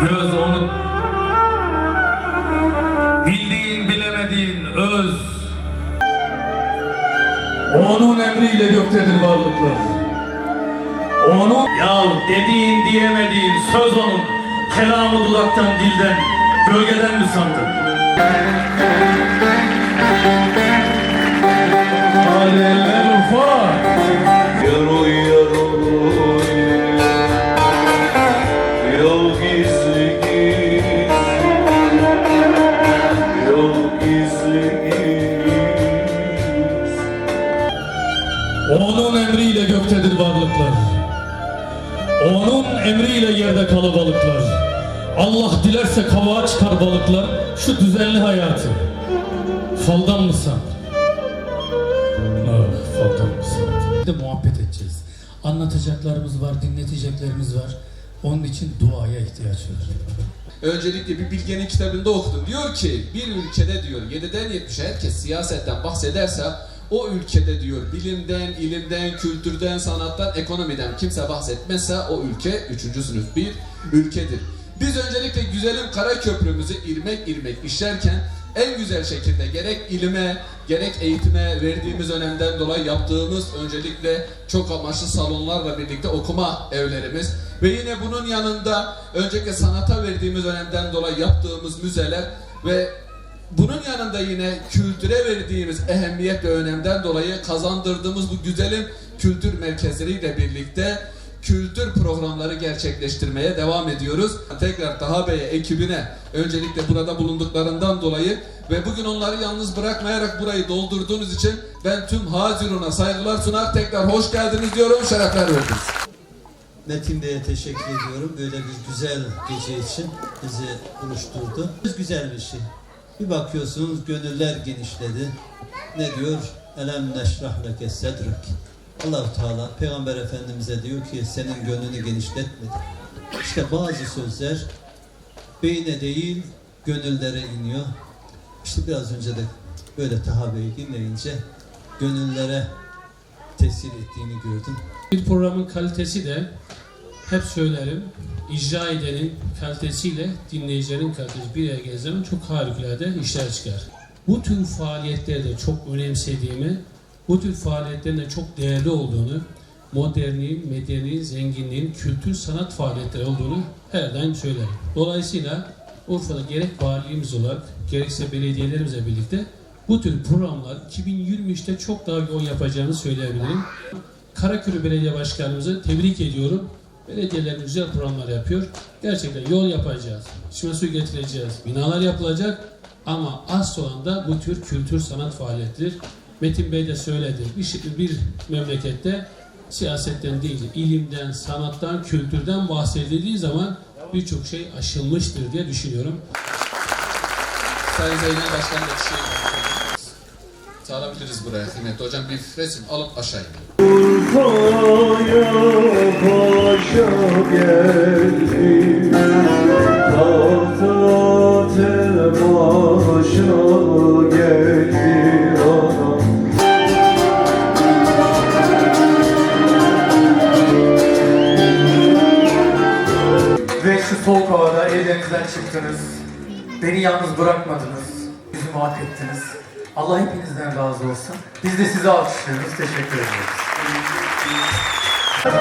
Göz onun. Bildiğin bilemediğin öz. Onun emriyle göktedir varlıklar. Onun ya dediğin diyemediğin söz onun. Kelamı dudaktan dilden, gölgeden mi sandın? Onun emriyle göktedir varlıklar. Onun emriyle yerde kalabalıklar. Allah dilerse kavağa çıkar balıklar. Şu düzenli hayatı. Faldan mı san? Ah faldan mı san? de muhabbet edeceğiz. Anlatacaklarımız var, dinleteceklerimiz var. Onun için duaya ihtiyaç var. Öncelikle bir bilgenin kitabında okudum. Diyor ki bir ülkede diyor 7'den 70'e herkes siyasetten bahsederse o ülkede diyor bilimden, ilimden, kültürden, sanattan, ekonomiden kimse bahsetmezse o ülke 3. sınıf bir ülkedir. Biz öncelikle güzelim kara köprümüzü irmek irmek işlerken en güzel şekilde gerek ilime gerek eğitime verdiğimiz önemden dolayı yaptığımız öncelikle çok amaçlı salonlarla birlikte okuma evlerimiz ve yine bunun yanında öncelikle sanata verdiğimiz önemden dolayı yaptığımız müzeler ve bunun yanında yine kültüre verdiğimiz ehemmiyet ve önemden dolayı kazandırdığımız bu güzelim kültür merkezleriyle birlikte kültür programları gerçekleştirmeye devam ediyoruz. Tekrar Taha Bey'e, ekibine öncelikle burada bulunduklarından dolayı ve bugün onları yalnız bırakmayarak burayı doldurduğunuz için ben tüm Hazirun'a saygılar sunar. Tekrar hoş geldiniz diyorum, şerefler verdiniz. Metin Bey'e teşekkür ediyorum. Böyle bir güzel gece için bizi buluşturdu. Güzel bir şey. Bir bakıyorsunuz gönüller genişledi. Ne diyor? Elem neşrah leke sedrek. Allah Teala Peygamber Efendimiz'e diyor ki senin gönlünü genişletmedi. İşte bazı sözler beyne değil gönüllere iniyor. İşte biraz önce de böyle Taha Bey'i dinleyince gönüllere tesir ettiğini gördüm. Bir programın kalitesi de hep söylerim icra edenin kalitesiyle dinleyicilerin kalitesi bir araya çok harikulade işler çıkar. Bu tür faaliyetleri de çok önemsediğimi, bu tür faaliyetlerin de çok değerli olduğunu, modernliğin, medeniğin, zenginliğin, kültür, sanat faaliyetleri olduğunu her daim söylerim. Dolayısıyla Urfa'da gerek valiliğimiz olarak gerekse belediyelerimizle birlikte bu tür programlar 2023'te çok daha yoğun yapacağını söyleyebilirim. Karakürü Belediye Başkanımızı tebrik ediyorum. Belediyelerimiz güzel programlar yapıyor. Gerçekten yol yapacağız, içme suyu getireceğiz, binalar yapılacak ama asıl olan da bu tür kültür sanat faaliyetidir. Metin Bey de söyledi. Bir, şey- bir memlekette siyasetten değil, ilimden, sanattan, kültürden bahsedildiği zaman birçok şey aşılmıştır diye düşünüyorum. Sayın Zeynep Başkan da bir şey Çağırabiliriz buraya kıymetli hocam. Bir resim alıp aşağı inelim. Urfa'ya paşa geldi çıktınız. Beni yalnız bırakmadınız. Yüzümü hak ettiniz. Allah hepinizden razı olsun. Biz de size alkışlıyoruz. Teşekkür ederiz. Dost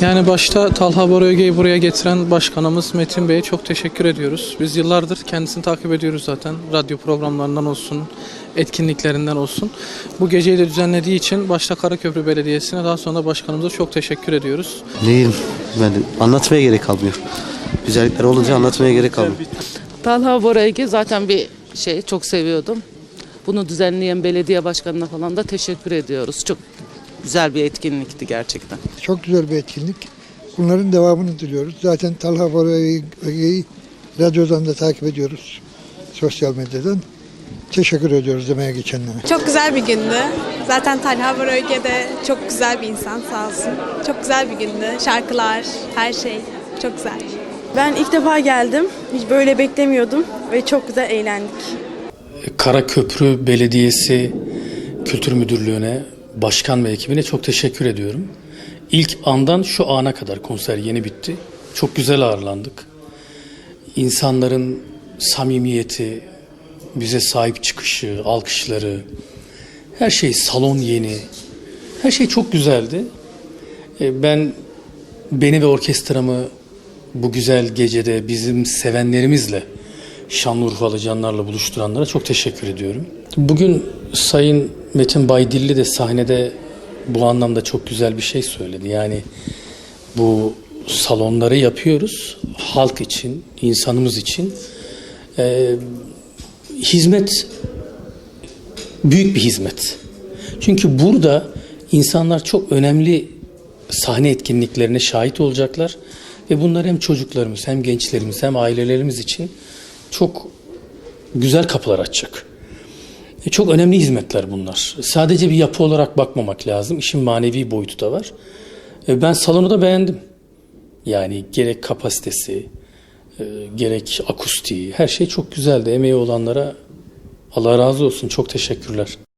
Yani başta Talha Bora buraya getiren başkanımız Metin Bey'e çok teşekkür ediyoruz. Biz yıllardır kendisini takip ediyoruz zaten. Radyo programlarından olsun, etkinliklerinden olsun. Bu geceyi de düzenlediği için başta Karaköprü Belediyesi'ne daha sonra da başkanımıza çok teşekkür ediyoruz. Neyim? Ben anlatmaya gerek kalmıyor. Güzellikler olunca anlatmaya gerek kalmıyor. Talha Bora'yı zaten bir şey çok seviyordum. Bunu düzenleyen belediye başkanına falan da teşekkür ediyoruz. Çok güzel bir etkinlikti gerçekten. Çok güzel bir etkinlik. Bunların devamını diliyoruz. Zaten Talha Bora'yı radyodan da takip ediyoruz. Sosyal medyadan. Teşekkür ediyoruz demeye geçenlere. Çok güzel bir gündü. Zaten Talha Böröge de çok güzel bir insan sağ olsun. Çok güzel bir gündü. Şarkılar, her şey çok güzel. Ben ilk defa geldim. Hiç böyle beklemiyordum ve çok güzel eğlendik. Karaköprü Belediyesi Kültür Müdürlüğü'ne, başkan ve ekibine çok teşekkür ediyorum. İlk andan şu ana kadar konser yeni bitti. Çok güzel ağırlandık. İnsanların samimiyeti, bize sahip çıkışı, alkışları, her şey salon yeni. Her şey çok güzeldi. E, Ben beni ve orkestramı bu güzel gecede bizim sevenlerimizle Şanlıurfalı canlarla buluşturanlara çok teşekkür ediyorum. Bugün Sayın Metin Baydilli de sahnede bu anlamda çok güzel bir şey söyledi. Yani bu salonları yapıyoruz halk için, insanımız için. Ee, hizmet büyük bir hizmet. Çünkü burada insanlar çok önemli sahne etkinliklerine şahit olacaklar ve bunlar hem çocuklarımız hem gençlerimiz hem ailelerimiz için çok güzel kapılar açacak. E, çok önemli hizmetler bunlar. Sadece bir yapı olarak bakmamak lazım. İşin manevi boyutu da var. E, ben salonu da beğendim. Yani gerek kapasitesi, e, gerek akustiği, her şey çok güzeldi. Emeği olanlara Allah razı olsun. Çok teşekkürler.